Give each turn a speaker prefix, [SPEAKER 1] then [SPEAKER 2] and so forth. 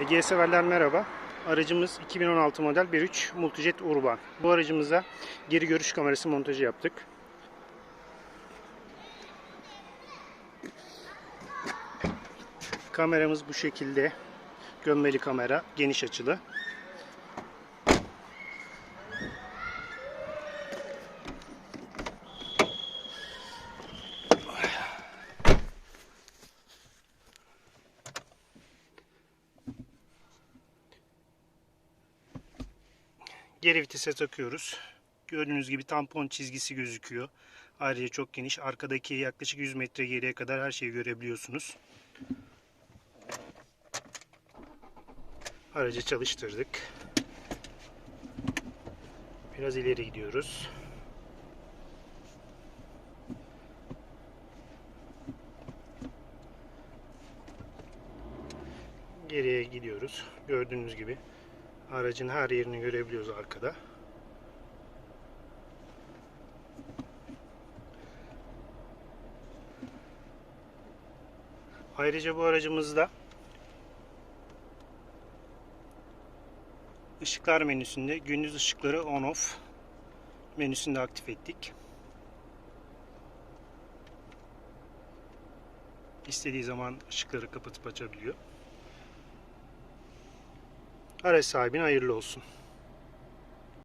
[SPEAKER 1] Ege severler merhaba. Aracımız 2016 model 1.3 Multijet Urban. Bu aracımıza geri görüş kamerası montajı yaptık. Kameramız bu şekilde. Gömmeli kamera, geniş açılı. Geri vitese takıyoruz. Gördüğünüz gibi tampon çizgisi gözüküyor. Ayrıca çok geniş. Arkadaki yaklaşık 100 metre geriye kadar her şeyi görebiliyorsunuz. Aracı çalıştırdık. Biraz ileri gidiyoruz. Geriye gidiyoruz. Gördüğünüz gibi aracın her yerini görebiliyoruz arkada. Ayrıca bu aracımızda ışıklar menüsünde gündüz ışıkları on off menüsünde aktif ettik. İstediği zaman ışıkları kapatıp açabiliyor. Araç sahibine hayırlı olsun.